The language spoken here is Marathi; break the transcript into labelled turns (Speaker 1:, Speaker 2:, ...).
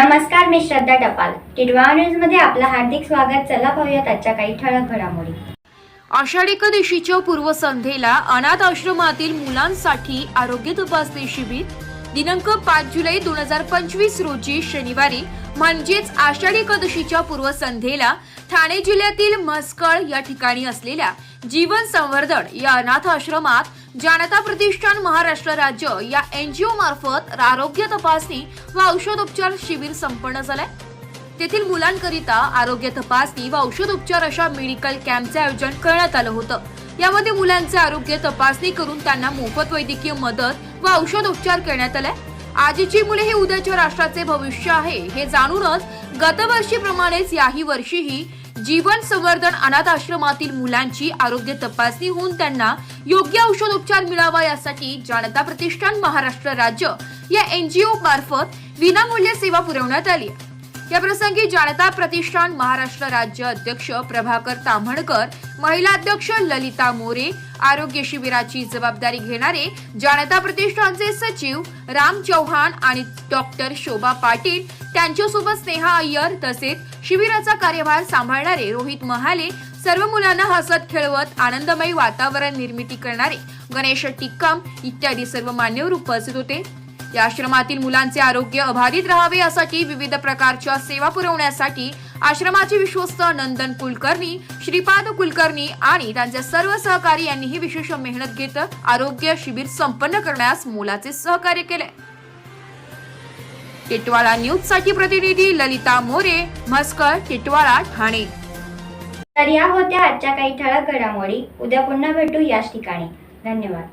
Speaker 1: नमस्कार मी श्रद्धा टपाल. टिडवा न्यूजमध्ये आपलं हार्दिक स्वागत. चला पाहूयात आजच्या काही ठळक घडामोडी.
Speaker 2: आषाढ एकादशीच्या पूर्वसंध्येला अनाथ आश्रमातील मुलांसाठी आरोग्य तपासणी शिबिर. दिनांक पाच जुलै दोन हजार पंचवीस रोजी शनिवारी म्हणजेच आषाढी एकादशीच्या पूर्वसंध्येला ठाणे जिल्ह्यातील म्हसकळ या ठिकाणी असलेल्या जीवन संवर्धन या अनाथ आश्रमात जानता प्रतिष्ठान महाराष्ट्र राज्य या एनजीओ मार्फत आरोग्य तपासणी व औषधोपचार शिबिर संपन्न झालंय. तेथील मुलांकरिता आरोग्य तपासणी व औषधोपचार अशा मेडिकल कॅम्पचे आयोजन करण्यात आलं होतं. यामध्ये मुलांचे आरोग्य तपासणी करून त्यांना मोफत वैद्यकीय मदत व औषधोपचार करण्यात आलाय आजची मुले हे उद्याच्या राष्ट्राचे भविष्य आहे हे जाणूनच गतवर्षीप्रमाणेच याही वर्षीही जीवन संवर्धन अनाथ आश्रमातील मुलांची आरोग्य तपासणी होऊन त्यांना योग्य औषधोपचार मिळावा यासाठी जनता प्रतिष्ठान महाराष्ट्र राज्य या एनजीओ मार्फत विनामूल्य सेवा पुरवण्यात आली याप्रसंगी जनता प्रतिष्ठान महाराष्ट्र राज्य अध्यक्ष प्रभाकर ताम्हणकर महिला अध्यक्ष ललिता मोरे आरोग्य शिबिराची जबाबदारी घेणारे जनता प्रतिष्ठानचे सचिव राम चौहान आणि डॉक्टर शोभा पाटील त्यांच्यासोबत स्नेहा अय्यर तसेच शिबिराचा कार्यभार सांभाळणारे रोहित महाले सर्व मुलांना हसत खेळवत आनंदमयी वातावरण निर्मिती करणारे गणेश टिक्कम इत्यादी सर्व मान्यवर उपस्थित होते. या आश्रमातील मुलांचे आरोग्य अबाधित राहावे यासाठी विविध प्रकारच्या सेवा पुरवण्यासाठी आश्रमाचे विश्वस्त नंदन कुलकर्णी श्रीपाद कुलकर्णी आणि त्यांचे सर्व सहकारी यांनीही विशेष मेहनत घेत आरोग्य शिबिर संपन्न करण्यास मोलाचे सहकार्य केले. टिटवाळा न्यूजसाठी प्रतिनिधी ललिता मोरे म्हस्कर टिटवाळा ठाणे.
Speaker 1: तर या होत्या आजच्या काही ठळक घडामोडी. उद्या पुन्हा भेटू याच ठिकाणी. धन्यवाद.